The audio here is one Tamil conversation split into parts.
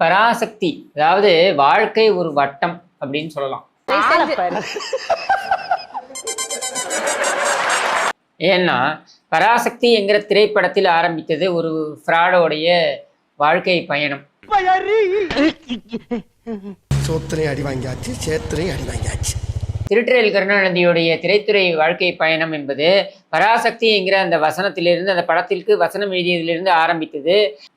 பராசக்தி அதாவது வாழ்க்கை ஒரு வட்டம் அப்படின்னு சொல்லலாம். ஏன்னா பராசக்தி என்கிற திரைப்படத்தில் ஆரம்பித்தது ஒரு ஃப்ராடோடைய வாழ்க்கை பயணம். சோத்திரையும் அடி வாங்கியாச்சு சேத்திரையும் அடி வாங்கியாச்சு. திருட்டுறையில் கருணாநிதியுடைய திரைத்துறை வாழ்க்கை பயணம் என்பது பராசக்தி என்கிற அந்த வசனத்திலிருந்து அந்த படத்திற்கு வசனம் எழுதியதிலிருந்து ஆரம்பித்தது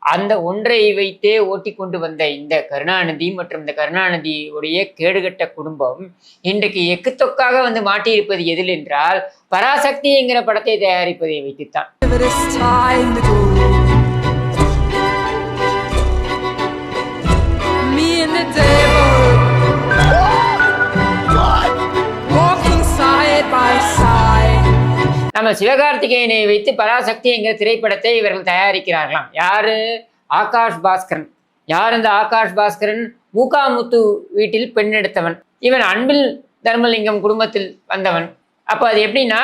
அந்த ஒன்றை வைத்தே ஓட்டி கொண்டு வந்த இந்த கருணாநிதி மற்றும் இந்த கருணாநிதியுடைய கேடுகட்ட குடும்பம் இன்றைக்கு எக்குத்தொக்காக வந்து மாட்டியிருப்பது எதில் என்றால் பராசக்தி என்கிற படத்தை தயாரிப்பதை வைத்துத்தான் Me and the devil. நம்ம சிவகார்த்திகேயனை வைத்து பராசக்தி என்கிற திரைப்படத்தை இவர்கள் தயாரிக்கிறார்களாம். யாரு? ஆகாஷ் பாஸ்கரன். யார் இந்த ஆகாஷ் பாஸ்கரன்? மூகாமுத்து வீட்டில் பெண் எடுத்தவன். இவன் அன்பில் தர்மலிங்கம் குடும்பத்தில் வந்தவன். அப்போ அது எப்படின்னா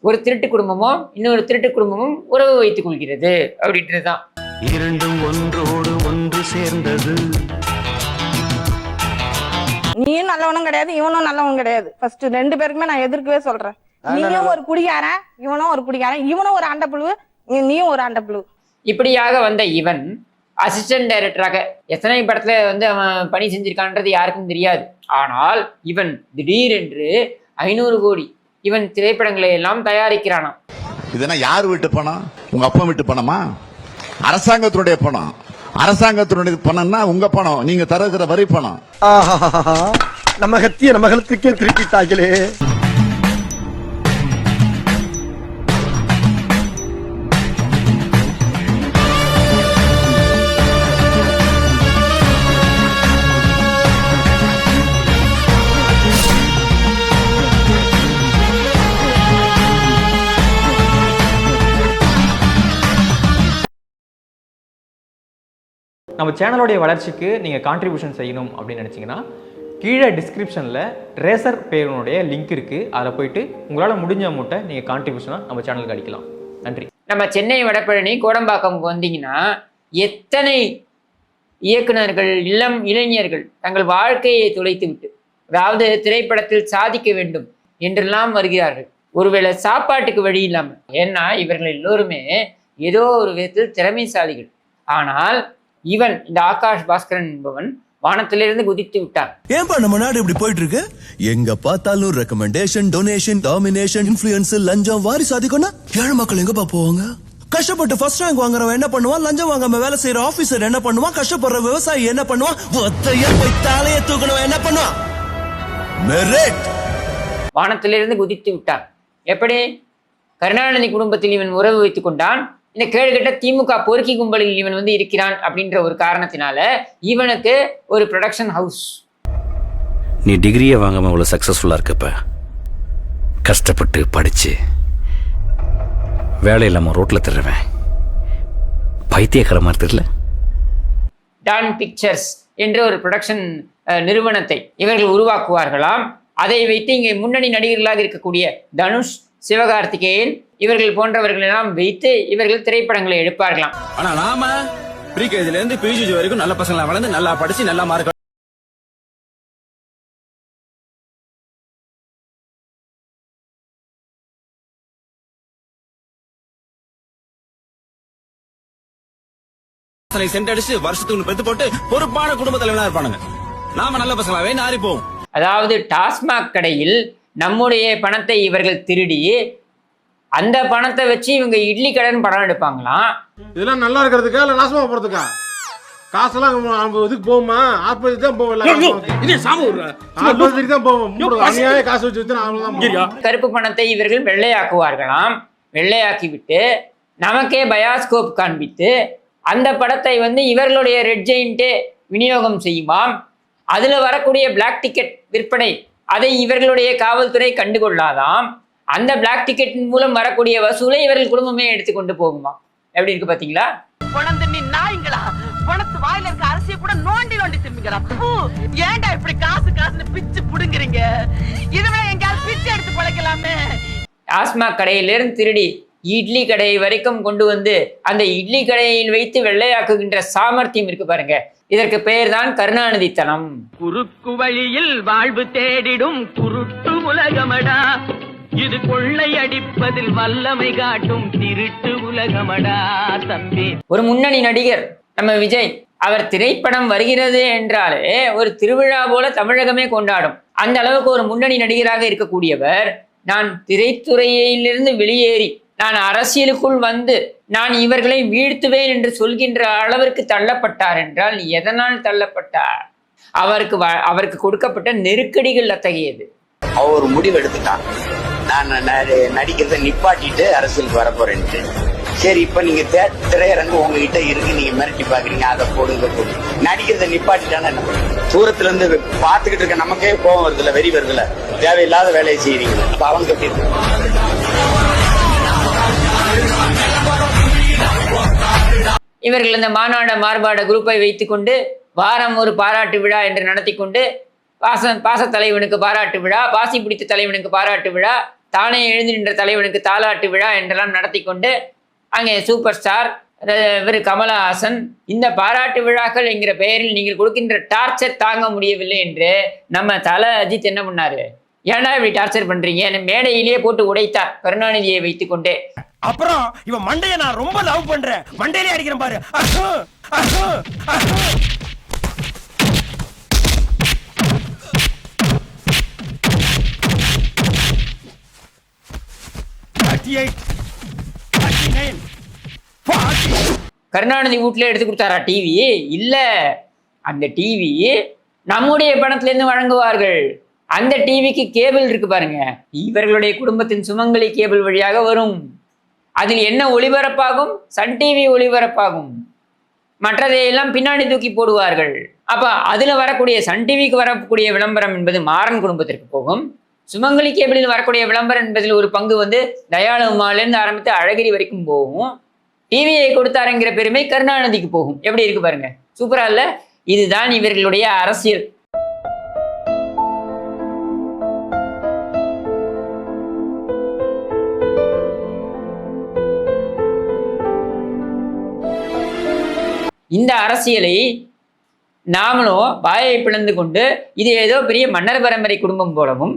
ஒரு திருட்டு குடும்பமும் இன்னொரு திருட்டு குடும்பமும் உறவு வைத்துக் கொள்கிறது. அப்படின்றது தான் இரண்டும் ஒன்றோடு ஒன்று சேர்ந்தது. நீயும் நல்லவனும் கிடையாது இவனும் நல்லவன் கிடையாது. ஃபர்ஸ்ட் ரெண்டு பேருக்குமே நான் எதிர்க்கவே சொல்றேன். நீயும் ஒரு குடிகாரன் இவனும் ஒரு குடிகாரன் இவனும் ஒரு ஆண்டப்புழு நீ- நீயும் ஒரு ஆண்டப்புழு இப்படியாக வந்த இவன் அசிஸ்டன்ட் டைரக்டராக எத்தனை படத்துல வந்து அவன் பணி செஞ்சிருக்கான்றது யாருக்கும் தெரியாது. ஆனால் இவன் திடீரென்று ஐநூறு கோடி இவன் திரைப்படங்களை எல்லாம் தயாரிக்கிறானாம். இதெல்லாம் யார் வீட்டு பணம்? உங்க அப்பா வீட்டு பணமா? அரசாங்கத்தினுடைய பணம். அரசாங்கத்தினுடைய பணம்னா உங்க பணம். நீங்க தருகிற வரி பணம். ஆஹா நம்ம கத்திய நம்ம கழுத்துக்கே திருப்பிட்டாங்களே. நம்ம சேனலோடைய வளர்ச்சிக்கு நீங்கள் கான்ட்ரிபியூஷன் செய்யணும் அப்படின்னு நினச்சிங்கன்னா கீழே டிஸ்கிரிப்ஷனில் ரேசர் பேருனுடைய லிங்க் இருக்குது அதில் போயிட்டு உங்களால் முடிஞ்ச அமௌண்ட்டை நீங்கள் கான்ட்ரிபியூஷனாக நம்ம சேனலுக்கு அடிக்கலாம் நன்றி. நம்ம சென்னை வடபழனி கோடம்பாக்கம்க்கு வந்தீங்கன்னா எத்தனை இயக்குனர்கள் இளம் இளைஞர்கள் தங்கள் வாழ்க்கையை துளைத்து விட்டு அதாவது திரைப்படத்தில் சாதிக்க வேண்டும் என்றெல்லாம் வருகிறார்கள். ஒருவேளை சாப்பாட்டுக்கு வழி இல்லாமல். ஏன்னா இவர்கள் எல்லோருமே ஏதோ ஒரு விதத்தில் திறமைசாலிகள். ஆனால் இவன் இந்த ஆகாஷ் பாஸ்கரன் என்பவன் வானத்திலிருந்து குதித்து விட்டான். ஏன்பா நம்ம நாடு இப்படி போயிட்டு இருக்கு எங்க பார்த்தாலும் ரெக்கமெண்டேஷன் டொனேஷன் டாமினேஷன் இன்ஃபுளுன்ஸ் லஞ்சம் வாரிசு அதிகம்னா ஏழை மக்கள் எங்கப்பா போவாங்க? கஷ்டப்பட்டு ஃபர்ஸ்ட் ரேங்க் வாங்குறவன் என்ன பண்ணுவான்? லஞ்சம் வாங்காம வேலை செய்யற ஆபீசர் என்ன பண்ணுவான்? கஷ்டப்படுற விவசாயி என்ன பண்ணுவான்? ஒத்தைய போய் தலைய தூக்கணும் என்ன பண்ணுவான்? மெரிட் வானத்திலிருந்து குதித்து விட்டான். எப்படி? கருணாநிதி குடும்பத்தில் இவன் உறவு வைத்துக் கொண்டான். இந்த கேடுகட்ட திமுக பொறுக்கி கும்பலில் இவன் வந்து இருக்கிறான் அப்படின்ற ஒரு காரணத்தினால இவனுக்கு ஒரு ப்ரொடக்ஷன் ஹவுஸ் நீ டிகிரியே வாங்காம இவ்வளோ சக்ஸஸ்ஃபுல்லாக இருக்கப்ப கஷ்டப்பட்டு படிச்சு வேலை இல்லாமல் ரோட்டில் திருவேன். பைத்தியக்கார மாதிரி தெரியல? டான் பிக்சர்ஸ் என்ற ஒரு ப்ரொடக்ஷன் நிறுவனத்தை இவர்கள் உருவாக்குவார்களாம். அதை வைத்து இங்கே முன்னணி நடிகர்களாக இருக்கக்கூடிய தனுஷ் சிவகார்த்திகேயன் இவர்கள் போன்றவர்கள் எல்லாம் வைத்து இவர்கள் திரைப்படங்களை எடுப்பார்களாம். ஆனா நாம ப்ரீகேஜில இருந்து பிஜிஜி வரைக்கும் நல்ல பசங்களா வளர்ந்து நல்லா படிச்சு நல்லா மார்க் சென்ட் அடிச்சு வருஷத்துக்கு பெத்து போட்டு பொறுப்பான குடும்ப தலைவனா இருப்பானுங்க. நாம நல்ல பசங்களாவே நாரி போவோம் அதாவது டாஸ்மாக் கடையில் நம்முடைய பணத்தை இவர்கள் திருடி அந்த பணத்தை வச்சு இவங்க இட்லி கடன் படம் எடுப்பாங்களாம் இதெல்லாம் நல்லா இருக்கிறதுக்கா இல்ல நாசமா போறதுக்கா? காசெல்லாம் நம்ம இதுக்கு போகுமா? ஆஸ்பத்திரி தான் போவோம் தான் போவோம். அநியாய காசு வச்சு வச்சு கருப்பு பணத்தை இவர்கள் வெள்ளையாக்குவார்களாம். வெள்ளையாக்கி விட்டு நமக்கே பயாஸ்கோப் காண்பித்து அந்த படத்தை வந்து இவர்களுடைய ரெட் ஜெயின்ட்டே விநியோகம் செய்யுமாம் அதுல வரக்கூடிய பிளாக் டிக்கெட் விற்பனை அதை இவர்களுடைய காவல்துறை கண்டுகொள்ளாதாம். அந்த பிளாக் டிக்கெட்டின் மூலம் வரக்கூடிய வசூலை இவர்கள் குடும்பமே எடுத்துக்கொண்டு போகுமா? எப்படி இருக்கு பாத்தீங்களா? பணந்து நீ நாய்ங்களா? பணத்து வாயில இருக்க அரிசியை கூட நோண்டி நோண்டி திம்பிக்கிறா பூ ஏன்டா இப்படி காசு காசுன்னு பிச்சு புடுங்குறீங்க? இதுவே எங்கேயாவது பிச்சு எடுத்து பழைக்கலாமே. டாஸ்மாக் கடையிலிருந்து திருடி இட்லி கடை வரைக்கும் கொண்டு வந்து அந்த இட்லி கடையில் வைத்து வெள்ளையாக்குகின்ற சாமர்த்தியம் இருக்கு பாருங்க. இதற்கு பெயர்தான் கருணாநிதித்தனம். குறுக்கு வழியில் வாழ்வு தேடிடும் குருட்டு உலகமடா. இது கொள்ளை அடிப்பதில் வல்லமை காட்டும் திருட்டு உலகமடா தம்பி. ஒரு முன்னணி நடிகர் நம்ம விஜய் அவர் திரைப்படம் வருகிறது என்றாலே ஒரு திருவிழா போல தமிழகமே கொண்டாடும். அந்த அளவுக்கு ஒரு முன்னணி நடிகராக இருக்கக்கூடியவர் நான் திரைத்துறையிலிருந்து வெளியேறி நான் அரசியலுக்குள் வந்து நான் இவர்களை வீழ்த்துவேன் என்று சொல்கின்ற அளவிற்கு தள்ளப்பட்டார் என்றால் எதனால் தள்ளப்பட்டார்? அவருக்கு வ- அவருக்கு கொடுக்கப்பட்ட நெருக்கடிகள் அத்தகையது. அவ ஒரு முடிவு எடுத்துட்டான் நான் நடிக்கிறத நிப்பாட்டிட்டு அரசியலுக்கு வர சரி இப்ப நீங்க திரையரங்கு உங்ககிட்ட இருக்கு நீங்க மிரட்டி பாக்குறீங்க அதை போடுங்க போடு நடிக்கிறத நிப்பாட்டிட்டானா தூரத்துல இருந்து பாத்துக்கிட்டு இருக்க நமக்கே கோவம் வருதுல வெறி வருதுல தேவையில்லாத வேலையை செய்யறீங்க பாவம் கட்டி இவர்கள் இந்த மாநாட மார்பாட குரூப்பை வைத்துக்கொண்டு வாரம் ஒரு பாராட்டு விழா என்று நடத்தி கொண்டு பாச பாச தலைவனுக்கு பாராட்டு விழா பாசி பிடித்த தலைவனுக்கு பாராட்டு விழா தானே எழுந்து நின்ற தலைவனுக்கு தாலாட்டு விழா என்றெல்லாம் நடத்தி கொண்டு அங்கே சூப்பர் ஸ்டார் இவர் கமலஹாசன் இந்த பாராட்டு விழாக்கள் என்கிற பெயரில் நீங்கள் கொடுக்கின்ற டார்ச்சர் தாங்க முடியவில்லை என்று நம்ம தல அஜித் என்ன பண்ணாரு? ஏன்டா இப்படி டார்ச்சர் பண்றீங்க? மேடையிலேயே போட்டு உடைத்தார் கருணாநிதியை வைத்துக்கொண்டு. அப்புறம் இவன் மண்டைய நான் ரொம்ப லவ் பண்றேன். மண்டையிலே அடிக்கிறேன் பாரு. கருணாநிதி வீட்ல எடுத்து கொடுத்தாரா டிவி இல்ல. அந்த டிவி நம்முடைய பணத்துல இருந்து வழங்குவார்கள். அந்த டிவிக்கு கேபிள் இருக்கு பாருங்க. இவர்களுடைய குடும்பத்தின் சுமங்கலி கேபிள் வழியாக வரும். அதில் என்ன ஒளிபரப்பாகும்? சன் டிவி ஒளிபரப்பாகும். மற்றதையெல்லாம் பின்னாடி தூக்கி போடுவார்கள். அப்ப அதுல வரக்கூடிய சன் டிவிக்கு வரக்கூடிய விளம்பரம் என்பது மாறன் குடும்பத்திற்கு போகும். சுமங்கலி கேபிளில் வரக்கூடிய விளம்பரம் என்பதில் ஒரு பங்கு வந்து தயாளுமாலேருந்து ஆரம்பித்து அழகிரி வரைக்கும் போகும். டிவியை கொடுத்தாருங்கிற பெருமை கருணாநிதிக்கு போகும். எப்படி இருக்கு பாருங்க. சூப்பரா இல்ல? இதுதான் இவர்களுடைய அரசியல். இந்த அரசியலை நாமளும் வாயை பிளந்து கொண்டு இது ஏதோ பெரிய மன்னர் பரம்பரை குடும்பம் போலவும்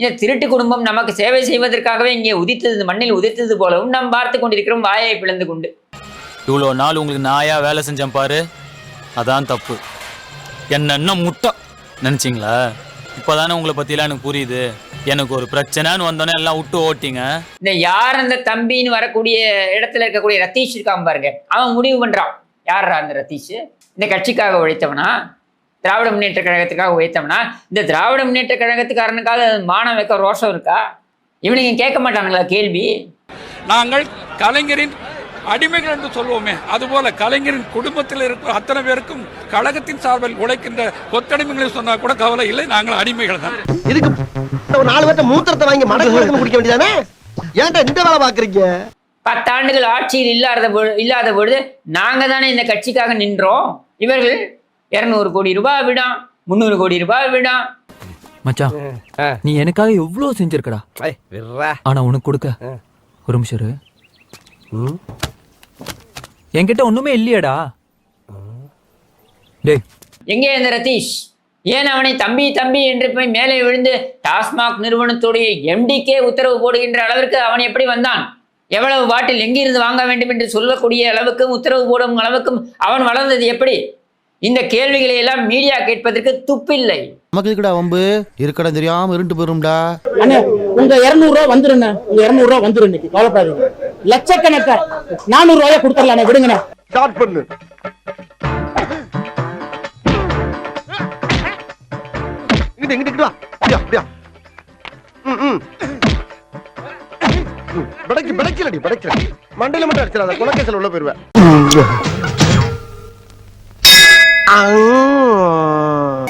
இந்த திருட்டு குடும்பம் நமக்கு சேவை செய்வதற்காகவே இங்கே உதித்தது மண்ணில் உதித்தது போலவும் நாம் பார்த்து கொண்டிருக்கிறோம் வாயை பிளந்து கொண்டு. இவ்வளோ நாள் உங்களுக்கு நாயா வேலை செஞ்சேன் பாரு. அதான் தப்பு. என்ன இன்னும் முட்டை? நினைச்சிங்களா? இப்போதானே உங்களை பத்திலாம் எனக்கு புரியுது. எனக்கு ஒரு பிரச்சனைன்னு வந்தோன்னே எல்லாம் விட்டு ஓட்டிங்க. இந்த யார் அந்த தம்பின்னு வரக்கூடிய இடத்துல இருக்கக்கூடிய ரத்தீஷ் இருக்கான் பாருங்க. அவன் முடிவு பண்றான். யார்ரா அந்த ரத்தீஷ்? இந்த கட்சிக்காக உழைத்தவனா? திராவிட முன்னேற்ற கழகத்துக்காக உழைத்தவனா இந்த திராவிட முன்னேற்ற கழகத்துக்காரனுக்காக மானம் வைக்க ரோஷம் இருக்கா? இவனுங்க கேட்க மாட்டானுங்களா கேள்வி? நாங்கள் கலைஞரின் அடிமைகள் என்று சொல்வோமே அதுபோல கலைஞரின் குடும்பத்தில் இருக்கிற அத்தனை பேருக்கும் கழகத்தின் சார்பில் உழைக்கின்ற கொத்தடிமைகளை சொன்னா கூட கவலை இல்லை நாங்கள் அடிமைகள் தான். இதுக்கு ஒரு நாலு பேர்த்த மூத்திரத்தை வாங்கி மடக்கு மடக்கு குடிக்க வேண்டியதானே? ஏன்டா இந்த வேலை பாக்குறீங்க? பத்தாண்டுகள் ஆட்சியில் இல்லாத இல்லாத பொழுது நாங்க தானே இந்த கட்சிக்காக நின்றோம்? இவர்கள் இருநூறு கோடி ரூபாய் விடாம் முந்நூறு கோடி ரூபாய் விடாம் மச்சான் நீ எனக்காக எவ்வளவு செஞ்சிருக்கடா. ஆனா உனக்கு கொடுக்க. ஒரு நிமிஷம் இரு. என்கிட்ட ஒண்ணுமே இல்லையேடா. டேய். எங்கே இந்த ரதீஷ்? ஏன் அவனை தம்பி தம்பி என்று போய் மேலே விழுந்து டாஸ்மாக் நிறுவனத்துடைய எம்டிக்கே உத்தரவு போடுகின்ற அளவிற்கு அவன் எப்படி வந்தான்? எவ்வளவு பாட்டில் எங்கிருந்து வாங்க வேண்டும் என்று சொல்லக்கூடிய அளவுக்கும் உத்தரவு போடும் அளவுக்கும் அவன் வளர்ந்தது எப்படி? இந்த கேள்விகளை எல்லாம் மீடியா கேட்பதற்கு துப்பில்லை. நமக்கு இருக்கடா வம்பு? இருக்கடா தெரியாம இருண்டு போயிரும்டா. அண்ணே உங்க இருநூறு ரூபா வந்துருண்ணே. உங்க இருநூறு ரூபா வந்துரும் இன்னைக்கு. கவலைப்படாதீங்க. லட்சக்கணக்க. நானூறு ரூபாய கொடுத்துடலாம் விடுங்கண்ணே. ஸ்டார்ட் பண்ணு. இங்கிட்டு இங்கிட்டு அப்படியா அப்படியா ம், ம். படைக்கு படைக்கலடி படைக்கல மண்டையில மட்டும் அடிச்சிடாத. குலக்கேசல் உள்ள போயிருவேன் 아우.